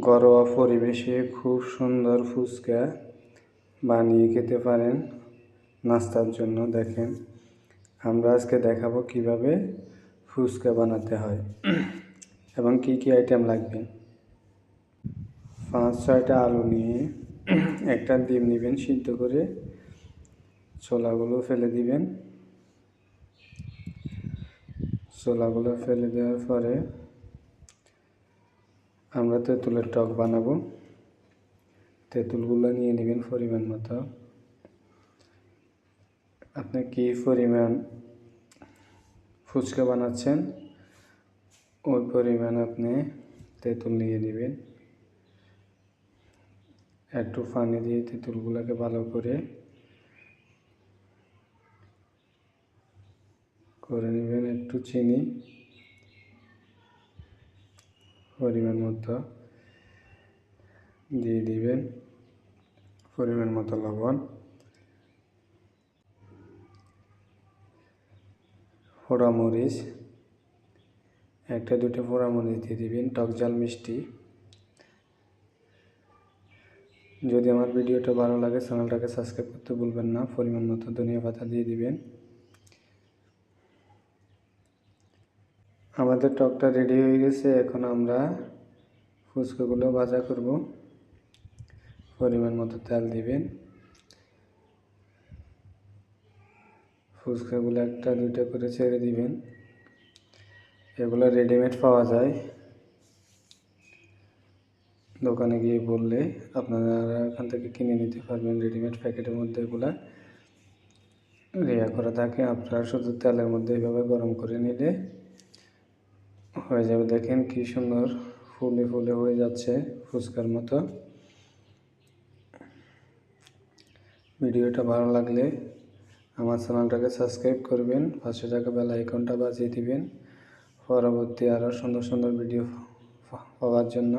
ঘরোয়া পরিবেশে খুব সুন্দর ফুচকা বানিয়ে খেতে পারেন। নাস্তার জন্য দেখেন। আমরা আজকে দেখাবো কীভাবে ফুচকা বানাতে হয় এবং কি কি আইটেম লাগবে। পাঁচ, ছয়টা আলু নিয়ে একটা ডিম নেবেন সিদ্ধ করে। ছোলাগুলো ফেলে দিবেন। ছোলাগুলো ফেলে দেওয়ার পরে আমরা তেঁতুলের টক বানাবো। তেঁতুলগুলো নিয়ে নেবেন পরিমাণ মতো। আপনি কি পরিমাণ ফুচকা বানাচ্ছেন, ওই পরিমাণ আপনি তেঁতুল নিয়ে নেবেন। একটু পানি দিয়ে তেঁতুলগুলোকে ভালো করে করে নেবেন একটু চিনি। পরিমাণ মতো দিয়ে দিবেন। পরিমাণ মতো লবণ। পোড়ামরিচ। একটা দুটো পোড়ামরিচ দিয়ে দিবেন, টক জাল মিষ্টি। যদি আমার ভিডিওটা ভালো লাগে, চ্যানেলটাকে সাবস্ক্রাইব করতে ভুলবেন না। পরিমাণ মতো ধনিয়া পাতা দিয়ে দিবেন। আমাদের টকটা রেডি হয়ে গেছে, এখন আমরা ফুচকাগুলো ভাজা করব। পরিমাণ মতো তেল দিবেন। ফুচকাগুলো একটা দুইটা করে ছেড়ে দিবেন। এগুলো রেডিমেড পাওয়া যায়। দোকানে গিয়ে বললে আপনারা এখান থেকে কিনে নিতে পারবেন রেডিমেড প্যাকেটের মধ্যে এগুলা। রেয়া করা থাকে, আপনারা শুধু তেলের মধ্যে এইভাবে গরম করে নিলে হয়ে যাবে। দেখেন কি সুন্দর ফুলে ফুলে হয়ে যাচ্ছে ফুচকার মতো। ভিডিওটা ভালো লাগলে আমার চ্যানেলটাকে সাবস্ক্রাইব করবেন, পাশে থাকা বেল আইকনটা বাজিয়ে দিবেন। পরবর্তী আরও সুন্দর সুন্দর ভিডিও পাওয়ার জন্য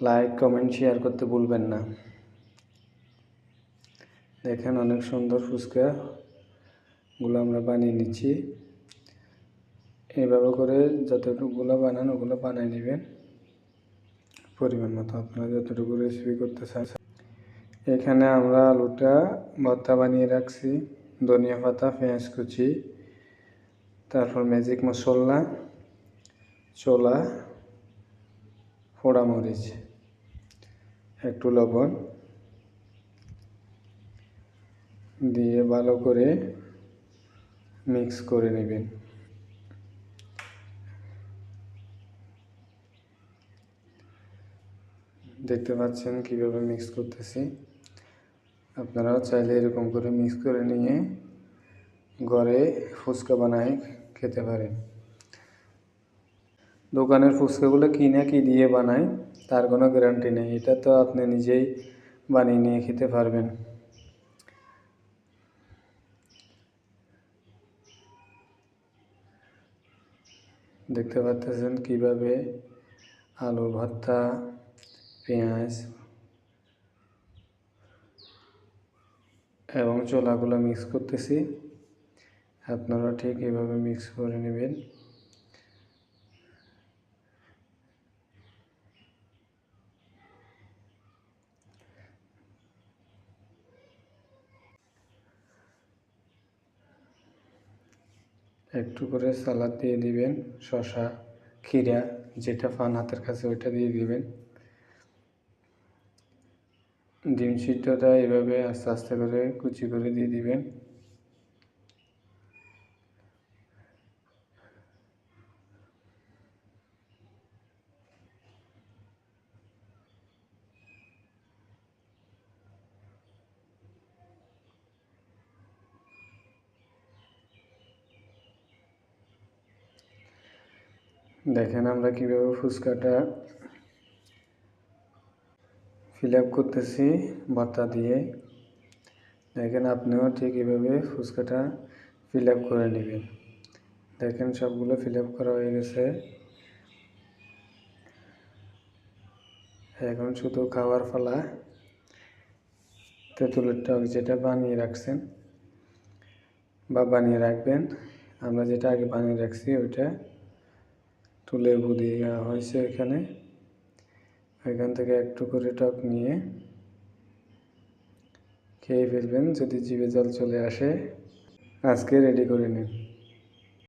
লাইক, কমেন্ট, শেয়ার করতে ভুলবেন না। দেখেন অনেক সুন্দর ফুচকাগুলো আমরা বানিয়ে নিচ্ছি। এইভাবে করে যতটুকুগুলো বানান, ওগুলো বানিয়ে নেবেন। পরিমাণ মতো আপনারা যতটুকু রেসিপি করতে চান। এখানে আমরা আলুটা ভর্তা বানিয়ে রাখছি, ধনিয়া পাতা, পেঁয়াজ কুচি, তারপর ম্যাজিক মশলা, ছোলা, পোড়ামরিচ, একটু লবণ দিয়ে ভালো করে মিক্স করে নেবেন। দেখতে পাচ্ছেন কীভাবে মিক্স করতেছি। আপনারাও চাইলে এরকম করে মিক্স করে নিয়ে ঘরে ফুচকা বানায় খেতে পারেন। দোকানের ফুচকাগুলো কী না কী দিয়ে বানায়, তার কোনো গ্যারান্টি নেই। এটা তো আপনি নিজেই বানিয়ে নিয়ে খেতে পারবেন। দেখতে পাচ্ছেন কীভাবে আলু ভর্তা পেঁয়াজ, এবং ছোলাগুলো মিক্স করতেছি। আপনারা ঠিক এভাবে মিক্স করে নেবেন। একটু করে সালাদ দিয়ে দিবেন শশা খিরা যেটা পান হাতের কাছে ওইটা দিয়ে দিবেন। ডিম সিদ্ধটা এভাবে আস্তে আস্তে করে কুচি করে দিয়ে দিবেন। দেখেন আমরা কীভাবে ফুচকাটা ফিল আপ করতেছি ভর্তা দিয়ে। দেখেন আপনিও ঠিক এভাবে ফুচকাটা ফিল আপ করে নেবেন। দেখেন সবগুলো ফিল আপ করা হয়ে গেছে। এখন শুধু খাওয়ার ফলা তেঁতুলের টক যেটা বানিয়ে রাখছেন বা বানিয়ে রাখবেন, আমরা যেটা আগে বানিয়ে রাখছি ওইটা তুলে বুদিয়ে হয়েছে এখানে। এখান থেকে একটু করে টক নিয়ে খেয়ে ফেলবেন যদি জিভে জল চলে আসে। আজকে রেডি করে নিন।